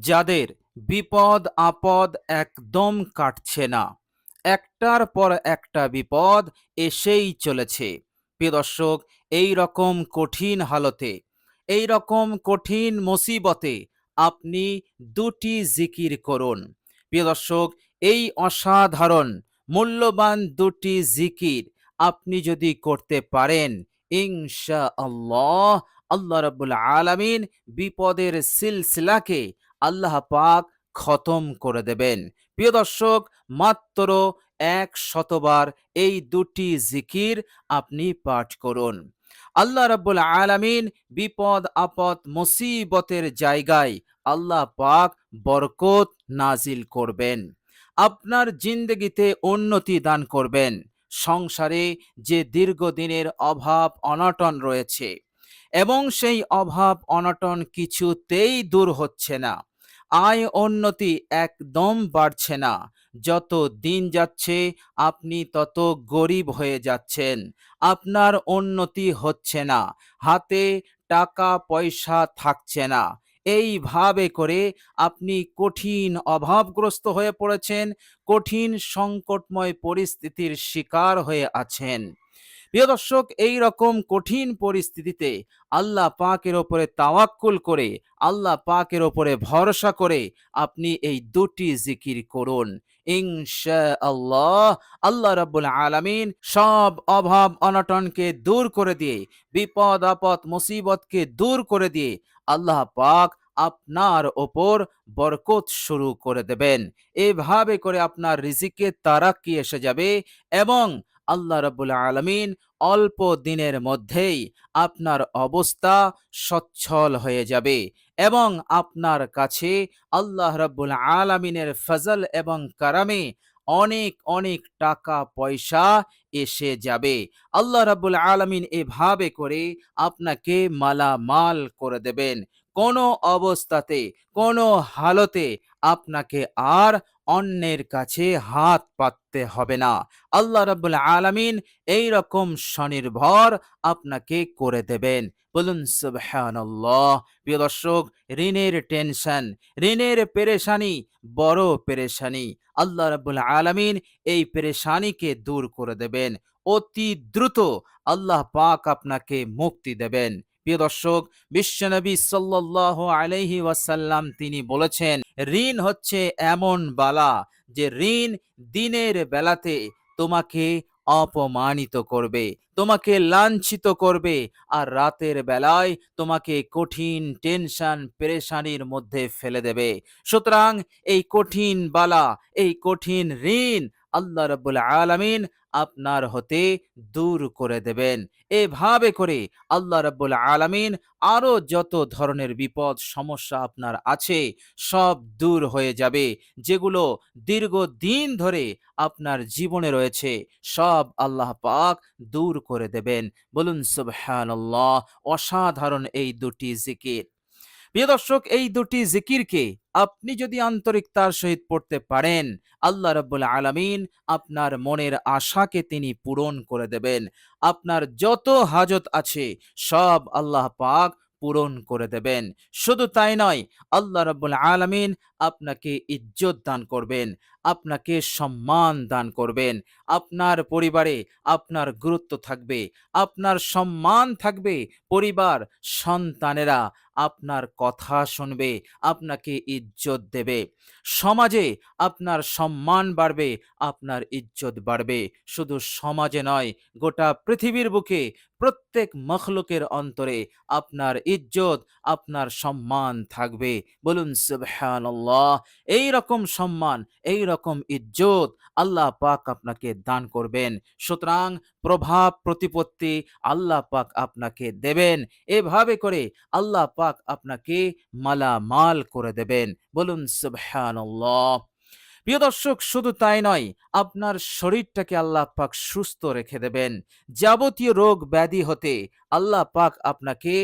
যাদের বিপদ, আপদ একদম কাটছে না। একটার পর একটা বিপদ এসেই চলেছে। প্রিয় দর্শক, এই রকম কঠিন হালতে, এই রকম কঠিন মুসিবতে আপনি দুটি জিকির করুন। প্রিয় দর্শক, এই অসাধারণ, মূল্যবান দুটি জিকির আপনি যদি করতে পারেন ইনশা আল্লাহ আল্লাহ রাব্বুল আলামিন বিপদের সিলসিলাকে আল্লাহ পাক খতম করে দেবেন। প্রিয় দর্শক, মাত্র এক শতবার এই দুটি জিকির আপনি পাঠ করুন। আল্লাহ রাব্বুল আলামিন বিপদ, আপদ, মুসিবতের জায়গায় আল্লাহ পাক বরকত নাজিল করবেন। আপনার জিন্দগিতে উন্নতি দান করবেন। সংসারে যে দীর্ঘদিনের অভাব, অনটন রয়েছে এবং সেই অভাব, অনটন কিছুতেই দূর হচ্ছে না। আয় উন্নতি একদম বাড়ছে না। যত দিন যাচ্ছে, আপনি তত গরিব হয়ে যাচ্ছেন। আপনার উন্নতি হচ্ছে না। হাতে টাকা পয়সা থাকছে না। এইভাবে করে আপনি কঠিন অভাবগ্রস্ত হয়ে পড়েছেন, কঠিন সংকটময় পরিস্থিতির শিকার হয়ে আছেন। প্রিয় দর্শক এই রকম কঠিন পরিস্থিতিতে আল্লাহ পাকের ওপরে তাওয়াক্কুল করে, আল্লাহ পাকের ওপরে ভরসা করে আপনি এই দুটি জিকির করুন। ইনশা আল্লাহ আল্লাহ রাব্বুল আলামিন সব অভাব অনটনকে দূর করে দিয়ে, বিপদ, আপদ, মুসিবতকে দূর করে দিয়ে আল্লাহ পাক আপনার ওপর বরকত শুরু করে দেবেন। এভাবে করে আপনার রিজিকে তারাক্কি এসে যাবে এবং আল্লাহ রাব্বুল আলামিন অল্প দিনের মধ্যেই আপনার অবস্থা সচ্ছল হয়ে যাবে এবং আপনার কাছে আল্লাহ রাব্বুল আলামিনের ফজল এবং কারামে অনেক অনেক টাকা, পয়সা এসে যাবে। আল্লাহ রাব্বুল আলামিন এভাবে করে আপনাকে মালামাল করে দেবেন। কোনো অবস্থাতে, কোনো হালতে আপনাকে আর অন্যের কাছে হাত পাততে হবে না। আল্লাহ রাব্বুল আলামিন এই রকম স্বনির্ভর আপনাকে করে দেবেন। বলুন, সুবহানাল্লাহ। প্রিয় দর্শক, ঋণের টেনশন, ঋণের পেরেশানি বড় পেরেশানি। আল্লাহ রাব্বুল আলামিন এই পেরেশানিকে দূর করে দেবেন। অতি দ্রুত আল্লাহ পাক আপনাকে মুক্তি দেবেন। প্রিয় দর্শক বিশ্বনবী সাল্লাহ আলাইহি ওয়াসাল্লাম তিনি বলেছেন, ঋণ হচ্ছে এমন বালা যে ঋণ দিনের বেলাতে তোমাকে অপমানিত করবে, তোমাকে লাঞ্ছিত করবে আর রাতের বেলায় তোমাকে কঠিন টেনশন, পেরেশানির মধ্যে ফেলে দেবে। সুতরাং এই কঠিন বালা, এই কঠিন ঋণ আল্লাহ রব্বুল আলামিন আপনার হতে দূর করে দেবেন। এভাবে করে আল্লাহ রাব্বুল আলামিন আরও যত ধরনের বিপদ, সমস্যা আপনার আছে, সব দূর হয়ে যাবে। যেগুলো দীর্ঘদিন ধরে আপনার জীবনে রয়েছে, সব আল্লাহ পাক দূর করে দেবেন। বলুন সুবহানাল্লাহ, অসাধারণ এই দুটি জিকির। প্রিয় দর্শক, এই দুটি জিকিরকে আপনি যদি আন্তরিকতার সহিত পড়তে পারেন, আল্লাহ রাব্বুল আলামিন আপনার মনের আশাকে তিনি পূরণ করে দেবেন। আপনার যত হাজত আছে, সব আল্লাহ পাক পূরণ করে দেবেন। শুধু তাই নয়, আল্লাহ রাব্বুল আলামিন আপনাকে ইজ্জত দান করবেন, আপনাকে সম্মান দান করবেন। আপনার পরিবারে আপনার গুরুত্ব থাকবে, আপনার সম্মান থাকবে, পরিবার, সন্তানেরা আপনার কথা শুনবে, আপনাকে ইজ্জত দেবে। সমাজে আপনার সম্মান বাড়বে, আপনার ইজ্জত বাড়বে। শুধু সমাজে নয়, গোটা পৃথিবীর বুকে, প্রত্যেক মখলুকের অন্তরে আপনার ইজ্জত, আপনার সম্মান থাকবে। বলুন, সুবহানাল্লাহ এই রকম সম্মান এই রকম ইজ্জত আল্লাহ পাক আপনাকে দান করবেন। সুতরাং প্রভাব, প্রতিপত্তি আল্লাহ পাক আপনাকে দেবেন। এভাবে করে আল্লাহ পাক আপনাকে মালামাল করে দেবেন। বলুন, সুবহানাল্লাহ। প্রিয় দর্শক, শুধু তাই নয়, আপনার শরীরটাকে আল্লাহ পাক সুস্থ রেখে দেবেন। যাবতীয় রোগ ব্যাধি হতে আল্লাহ পাক আপনাকে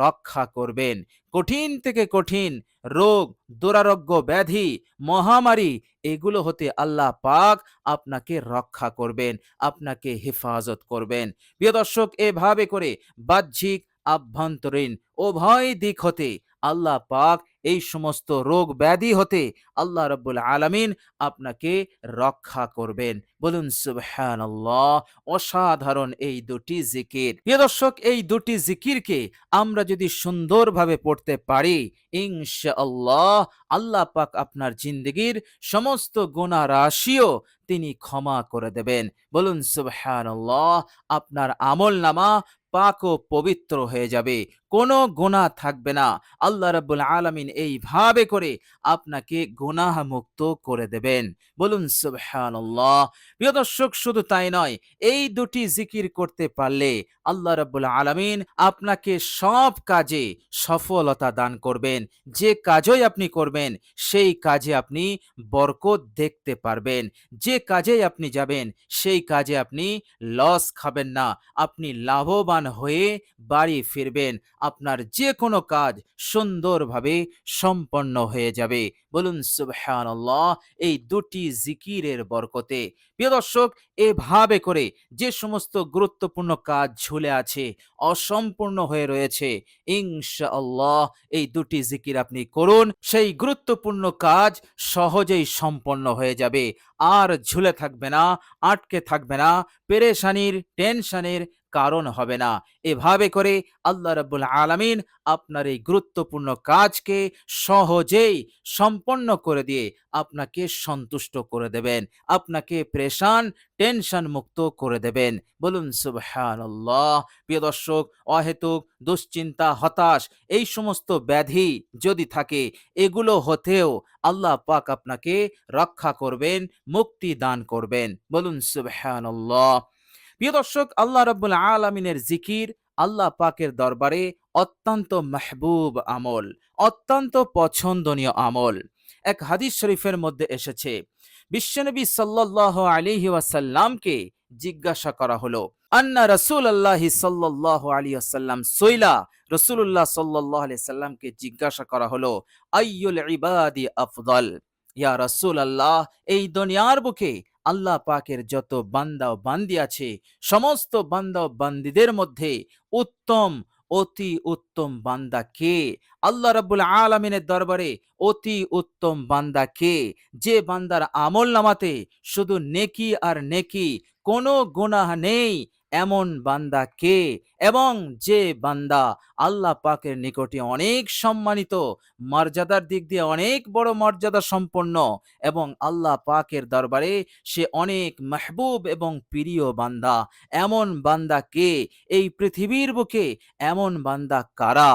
রক্ষা করবেন। কঠিন থেকে কঠিন রোগ, দুরারোগ্য ব্যাধি, মহামারী, এগুলো হতে আল্লাহ পাক আপনাকে রক্ষা করবেন, আপনাকে হেফাজত করবেন। প্রিয় দর্শক, এভাবে করে বাহ্যিক, আভ্যন্তরীণ, উভয় দিক হতে আল্লাহ পাক এই সমস্ত রোগ ব্যাধি হতে আল্লাহ রব্বুল আলামিন আপনাকে রক্ষা করবেন। বলুন, সুবহানাল্লাহ, অসাধারণ এই দুটি জিকির। প্রিয় দর্শক, এই দুটি জিকিরকে আমরা যদি সুন্দরভাবে পড়তে পারি, ইনশাআল্লাহ আল্লাহ পাক আপনার জিন্দগির সমস্ত গুনাহ রাশিও তিনি ক্ষমা করে দেবেন। বলুন, সুবহানাল্লাহ, আপনার আমল নামা পাক ও পবিত্র হয়ে যাবে। কোনো গুনাহ থাকবে না। আল্লাহ রাব্বুল আলামিন এইভাবে করে আপনাকে গুনাহ মুক্ত করে দেবেন। বলুন, সুবহানাল্লাহ। প্রিয় দর্শক, শুধু তাই নয়, এই দুটি জিকির করতে পারলে আল্লাহ রাব্বুল আলামিন আপনাকে সব কাজে সফলতা দান করবেন। যে কাজই আপনি করবেন, সেই কাজে আপনি বরকত দেখতে পারবেন। যে কাজে আপনি যাবেন, সেই কাজে আপনি লস খাবেন না। আপনি লাভবান হয়ে বাড়ি ফিরবেন। আপনার যে কোনো কাজ সুন্দরভাবে সম্পন্ন হয়ে যাবে। বলুন, সুবহানাল্লাহ, এই দুটি জিকিরের বরকতে। প্রিয় দর্শক, এভাবে করে যে সমস্ত গুরুত্বপূর্ণ কাজ ঝুলে আছে, অসম্পূর্ণ হয়ে রয়েছে, ইনশাআল্লাহ এই দুটি জিকির আপনি করুন। সেই গুরুত্বপূর্ণ কাজ সহজেই সম্পন্ন হয়ে যাবে। আর ঝুলে থাকবে না, আটকে থাকবে না, পেরেশানির, টেনশনের কারণ হবে না। এভাবে করে আল্লাহ রাব্বুল আলামিন আপনার এই গুরুত্বপূর্ণ কাজকে সহজেই সম্পন্ন করে দিয়ে আপনাকে সন্তুষ্ট করে দেবেন। আপনাকে প্রেশান, টেনশন মুক্ত করে দেবেন। বলুন, সুবহানাল্লাহ। প্রিয় দর্শক, অহেতুক, দুশ্চিন্তা, হতাশ এই সমস্ত ব্যাধি যদি থাকে, এগুলো হতেও আল্লাহ পাক আপনাকে রক্ষা করবেন, মুক্তি দান করবেন। বলুন, সুবহানাল্লাহ। প্রিয় দর্শক, আল্লাহ রাব্বুল আলামিনের জিকির আল্লাহ পাকের দরবারে অত্যন্ত মাহবুব আমল, অত্যন্ত পছন্দনীয় আমল। এক হাদিস শরীফের মধ্যে এসেছে বিশ্বনবী সাল্লাহ আলিহি ওয়াসাল্লামকে জিজ্ঞাসা করা হলো, আন্না রসুল আল্লাহ সাল্লাহ আলী আসাল্লাম সৈলা রসুল্লাহ সাল্লাহ আলি সাল্লামকে জিজ্ঞাসা করা হলো, আইয়ুল ইবাদি আফদল? ইয়া রসুল আল্লাহ এই দুনিয়ার বুকে আল্লাহ পাকের যত বান্দা ও বান্দি আছে, সমস্ত বান্দা ও বান্দিদের মধ্যে উত্তম, অতি উত্তম বান্দা কে? আল্লাহ রাব্বুল আলামিনের দরবারে অতি উত্তম বান্দা কে? যে বান্দার আমল নামাতে শুধু নেকি আর নেকি কোনো গুনাহ নেই, এমন বান্দা কে? এবং যে বান্দা আল্লাহ পাকের নিকটে অনেক সম্মানিত, মর্যাদার দিক দিয়ে অনেক বড় মর্যাদা সম্পন্ন এবং আল্লাহ পাকের দরবারে সে অনেক মাহবুব এবং প্রিয় বান্দা। এমন বান্দা কে? এই পৃথিবীর বুকে এমন বান্দা কারা?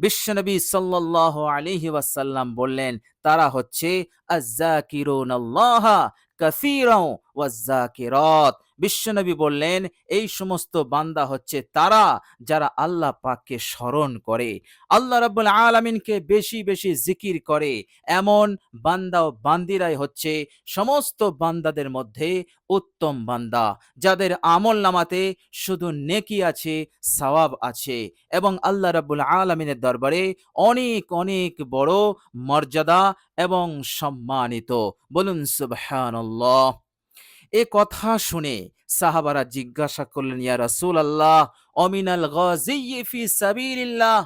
বিশ্বনবী সাল্লাল্লাহু আলাইহি ওয়াসাল্লাম বললেন তারা হচ্ছে আজ্জাকিরুন আল্লাহ কাসীরাও ওয়াজ্জাকিরাত। বিশ্বনবী বললেন, এই সমস্ত বান্দা হচ্ছে তারা যারা আল্লাহ পাককে স্মরণ করে। আল্লাহ রাব্বুল আলামিনকে বেশি বেশি জিকির করে। এমন বান্দা ও বান্দিরাই হচ্ছে সমস্ত বান্দাদের মধ্যে উত্তম বান্দা, যাদের আমল নামাতে শুধু নেকি আছে, সওয়াব আছে এবং আল্লাহ রাব্বুল আলামিনের দরবারে অনেক অনেক বড় মর্যাদা এবং সম্মানিত। বলুন, সুবহানাল্লাহ। এ কথা শুনে সাহাবারা জিজ্ঞাসা করলেন, ইয়া রাসূল আল্লাহ অমিনাল গাযিয়্যি ফি সাবিলিল্লাহ?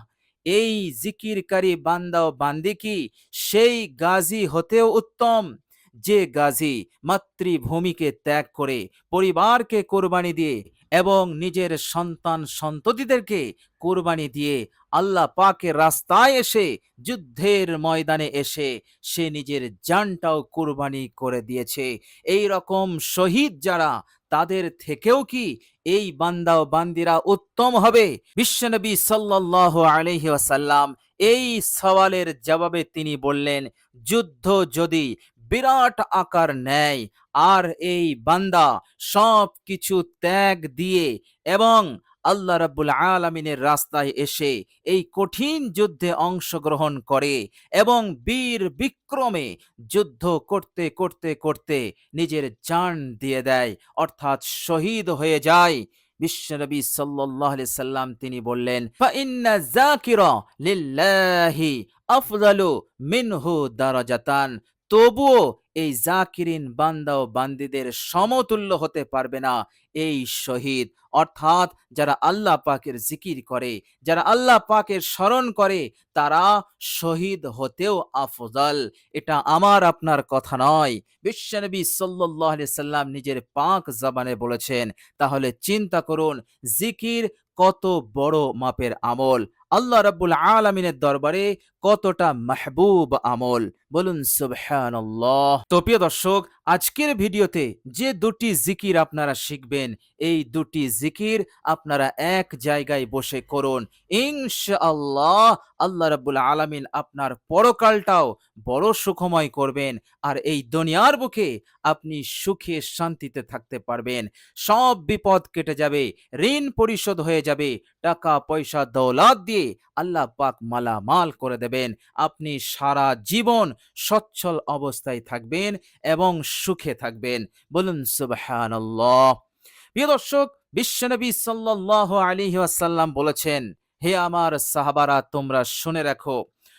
এই জিকিরকারী বান্দা ও বান্দি কি সেই গাজী হতেও উত্তম? যে গাজী মাতৃভূমিকে ত্যাগ করে পরিবারকে কোরবানি দিয়ে এবং নিজের সন্তান সন্ততিদেরকে কোরবানি দিয়ে আল্লাহ পাকের রাস্তায় এসে যুদ্ধের ময়দানে এসে সে নিজের জানটাও কোরবানি করে দিয়েছে। এই রকম শহীদ যারা, তাদের থেকেও কি এই বান্দা ও বান্দিরা উত্তম হবে? বিশ্বনবী সাল্লাহ আলহি এই সওয়ালের জবাবে তিনি বললেন, যুদ্ধ যদি বিরাট আকার নেয়, আর এই বান্দা সব কিছু ত্যাগ দিয়ে এবং আল্লাহ রাব্বুল আলামিনের রাস্তায় এসে এই কঠিন যুদ্ধে অংশগ্রহণ করে এবং বীর বিক্রমে যুদ্ধ করতে করতে করতে নিজের জান দিয়ে দেয়, অর্থাৎ শহীদ হয়ে যায়। বিশ্বনবী আলাইহি সাল্লাম তিনি বললেন আফদালু মিনহু দারাজাতান। তবুও এই জাকিরিন বান্দা ও বান্দিদের সমতুল্য হতে পারবে না। এই শহীদ, অর্থাৎ যারা আল্লাহ পাকের জিকির করে, যারা আল্লাহ পাকের স্মরণ করে, তারা শহীদ হতেও আফজল। এটা আমার আপনার কথা নয়। বিশ্বনবী সাল্লাহ সাল্লাম নিজের পাক জবানে বলেছেন, তাহলে চিন্তা করুন, জিকির কত বড় মাপের আমল। আল্লাহ রাব্বুল আলমিনের দরবারে কতটা মাহবুব আমল। বলুন, সুবহানাল্লাহ। তো প্রিয় দর্শক, আজকের ভিডিওতে যে দুটি জিকির আপনারা শিখবেন, এই দুটি জিকির আপনারা এক জায়গায় বসে করুন। ইনশাআল্লাহ আল্লাহ রাব্বুল আলামিন আপনার পরকালটাও বড় সুখময় করবেন, আর এই দুনিয়ার বুকে আপনি সুখে শান্তিতে থাকতে পারবেন। সব বিপদ কেটে যাবে, ঋণ পরিশোধ হয়ে যাবে টাকা পয়সা দৌলত দিয়ে আল্লাহ পাক মালামাল করে দেবেন। আপনি সারা জীবন সচ্ছল অবস্থায় থাকবেন এবং সুখে থাকবেন। বলুন, সুবহানাল্লাহ। প্রিয় দর্শক, বিশ্বনবী সাল্লাল্লাহু আলাইহি ওয়াসাল্লাম বলেছেন, হে আমার সাহাবারা, তোমরা শুনে রাখো,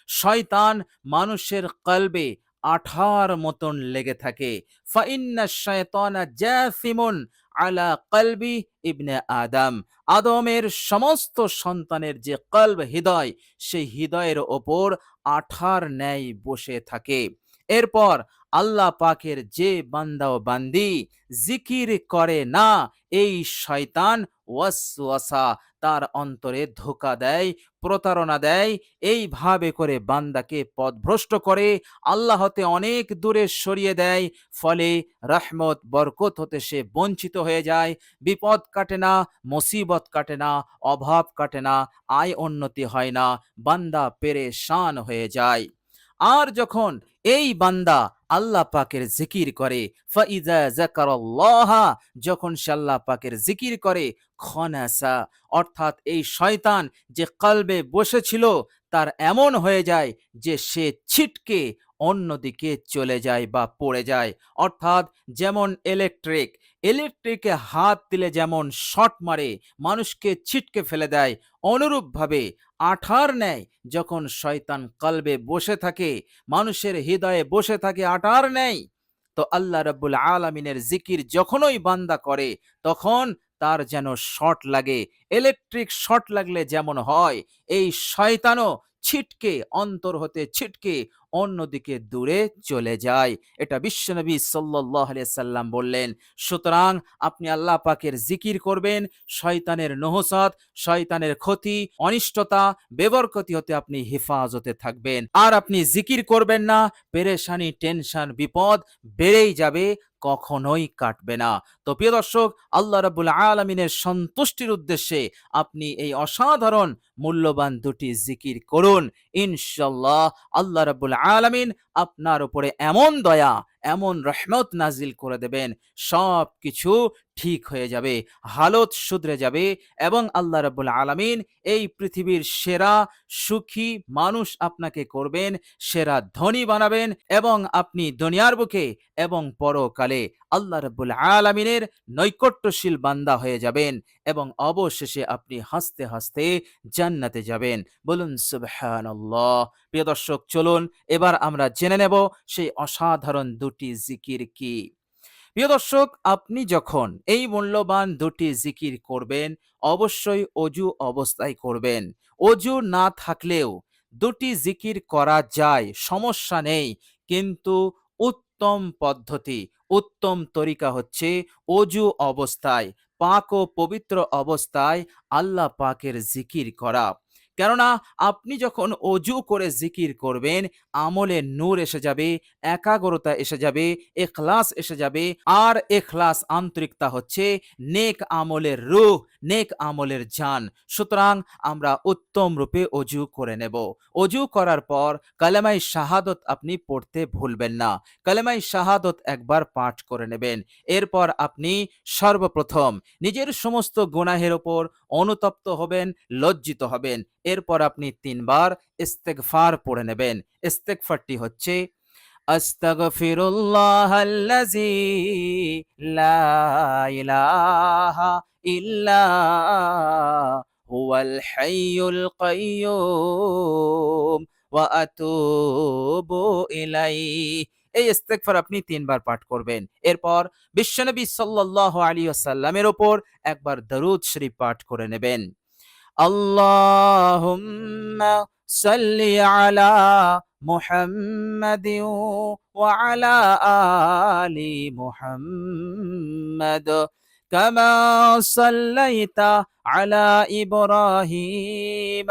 শয়তান মানুষের কলবে আঠার মতন লেগে থাকে। ফাইন্না শয়তানা জাসিমুন আলা কলবি ইবনে আদম। আদমের সমস্ত সন্তানের যে কলব হৃদয়, সেই হৃদয়ের ওপর আঠার ন্যায় বসে থাকে। এরপর আল্লাহ পাকের যে বান্দা ও বান্দি জিকির করে না, এই শয়তান ওয়াসওয়াসা তার অন্তরে ধোকা দেয়, প্রতারণা দেয়, এইভাবে করে বান্দাকে পথভ্রষ্ট করে আল্লাহতে অনেক দূরে সরিয়ে দেয়, ফলে রহমত, বরকত হতে সে বঞ্চিত হয়ে যায়, বিপদ কাটে না, মুসিবত কাটে না, অভাব কাটে না, আয় উন্নতি হয় না, বান্দা পেরেশান হয়ে যায়। আর যখন এই বান্দা আল্লাহ পাকের জিকির করে, ফাইজা জাকারাল্লাহ যখন সে আল্লাহ পাকের জিকির করে, খনাসা, অর্থাৎ এই শয়তান যে কলবে বসেছিল, তার এমন হয়ে যায় যে সে ছিটকে অন্যদিকে চলে যায় বা পড়ে যায়। অর্থাৎ যেমন ইলেকট্রিক ইলেকট্রিকে হাত দিলে যেমন শট মারে, মানুষকে ছিটকে ফেলে দেয়, অনুরূপভাবে আঠার নেয় যখন শয়তান কলবে বসে থাকে, মানুষের হৃদয়ে বসে থাকে আঠার নেই তো আল্লাহ রব্বুল আলমিনের জিকির যখনই বান্দা করে, তখন তার যেন শট লাগে ইলেকট্রিক শট লাগলে যেমন হয়, এই শয়তানও ছিটকে, অন্তর হতে ছিটকে অন্যদিকে দূরে চলে যায়। এটা বিশ্বনবী সাল্লাহ সাল্লাম বললেন, সুতরাং আপনি আল্লাহ পাকের জিকির করবেন, শয়তানের নহসত, শয়তানের ক্ষতি, অনিষ্টতা, বেবরকতি হতে আপনি হেফাজতে থাকবেন। আর আপনি জিকির করবেন না, পেরেশানি, টেনশন, বিপদ বেড়েই যাবে, কখনোই কাটবে না। তো প্রিয় দর্শক, আল্লাহ রাবুল আলমিনের সন্তুষ্টির উদ্দেশ্যে আপনি এই অসাধারণ, মূল্যবান দুটি জিকির করুন। ইনশাল্লাহ আল্লাহ রাবুল আলমিন আপনার উপরে এমন দয়া এমন রহমত নাজিল করে দেবেন সব কিছু ঠিক হয়ে যাবে, হালত শুধরে যাবে এবং আল্লাহ রাবুল আলমিন এই পৃথিবীর সেরা সুখী মানুষ আপনাকে করবেন, সেরা ধনী বানাবেন এবং আপনি দুনিয়ার বুকে এবং পরকালে আল্লাহ রাবুল আলমিনের নৈকট্যশীল বান্দা হয়ে যাবেন এবং অবশেষে আপনি হাসতে হাসতে জান্নাতে যাবেন। বলুন, সুবহানাল্লাহ। প্রিয় দর্শক, চলুন, এবার আমরা জেনে নেব সেই অসাধারণ দুটি জিকির কি? প্রিয় দর্শক, আপনি যখন এই মূল্যবান দুটি জিকির করবেন, অবশ্যই অজু অবস্থায় করবেন। অজু না থাকলেও দুটি জিকির করা যায়, সমস্যা নেই। কিন্তু উত্তম পদ্ধতি, উত্তম তরিকা হচ্ছে অজু অবস্থায়, পাক ও পবিত্র অবস্থায় আল্লাহ পাকের জিকির করা। কেননা আপনি যখন অজু করে জিকির করবেন, আমলে নূর এসে যাবে, একাগ্রতা এসে যাবে, এখলাস এসে যাবে, আর এখলাস আন্তরিকতা হচ্ছে নেক আমলের রুহ, নেক আমলের জান। সুতরাং আমরা উত্তম রূপে অজু করে নেব। অজু করার পর কালেমাই শাহাদত আপনি পড়তে ভুলবেন না। কালেমাই শাহাদত একবার পাঠ করে নেবেন। এরপর আপনি সর্বপ্রথম নিজের সমস্ত গুনাহের ওপর অনুতপ্ত হবেন, লজ্জিত হবেন। এরপর আপনি তিনবার ইস্তেগফার পড়ে নেবেন। ইস্তেগফারটি হচ্ছে আস্তাগফিরুল্লাহ আল্লাযী লা ইলাহা ইল্লা হুয়াল হাইয়ুল কাইয়্যুম ওয়া আতুবু ইলাইহি। এই ইস্তেগফার আপনি তিনবার পাঠ করবেন এরপর বিশ্বনবী সাল্লাল্লাহু আলাইহি ওয়াসাল্লামের ওপর একবার দরুদ শরীফ পাঠ করে নেবেন আল্লাহুম্মা সাল্লি আলা মুহাম্মাদিন ওয়া আলা আলি মুহাম্মাদ كما صليت على إبراهيم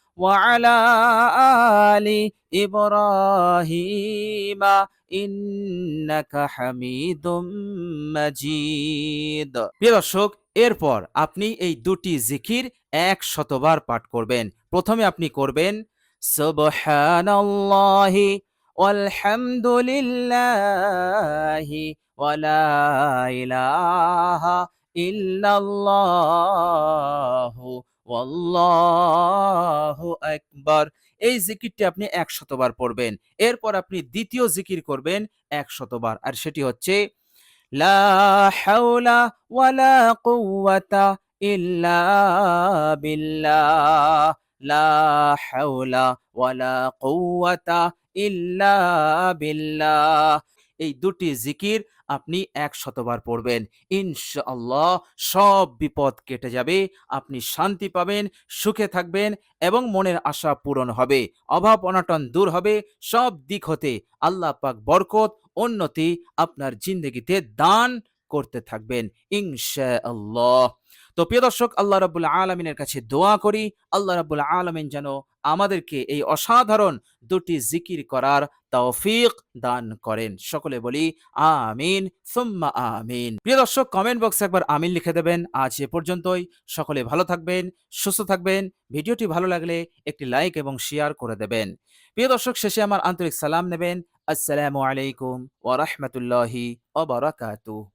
وعلى آل إبراهيم إنك حميد مجيد প্রিয় দর্শক এরপর আপনি এই দুটি জিকির এক শতবার পাঠ করবেন প্রথমে আপনি করবেন সুবহানাল্লাহি ওয়ালহামদুলিল্লাহি ওয়ালা ইলাহা ইল্লাল্লাহু ওয়াল্লাহু আকবার। এই জিকিরটি আপনি এক শতবার পড়বেন। এরপর আপনি দ্বিতীয় জিকির করবেন এক শতবার আর সেটি হচ্ছে, লা ওয়ালা ইল্লা লা ওয়ালা ইল্লা এই দুটি জিকির আপনি এক শতবার পড়বেন। ইনশাআল্লাহ সব বিপদ কেটে যাবে। আপনি শান্তি পাবেন, সুখে থাকবেন এবং মনের আশা পূরণ হবে। অভাব অনটন দূর হবে। সব দিক হতে আল্লাহ পাক বরকত, উন্নতি আপনার জিন্দগিতে দান করতে থাকবেন ইনশাআল্লাহ। তো প্রিয় দর্শক, আল্লাহ রাব্বুল আলমিনের কাছে দোয়া করি। আল্লাহ রাব্বুল আলমিন যেন আমাদেরকে এই অসাধারণ দুটি জিকির করার তৌফিক দান করেন। সকলে বলি, আমিন, সুম্মা আমিন। প্রিয় দর্শক কমেন্ট বক্সে একবার আমিন লিখে দেবেন। আজ এ পর্যন্তই। সকলে ভালো থাকবেন, সুস্থ থাকবেন। ভিডিওটি ভালো লাগলে একটি লাইক এবং শেয়ার করে দেবেন। প্রিয় দর্শক, শেষে আমার আন্তরিক সালাম নেবেন। আসসালামু আলাইকুম ওয়া বারাকাতুহু।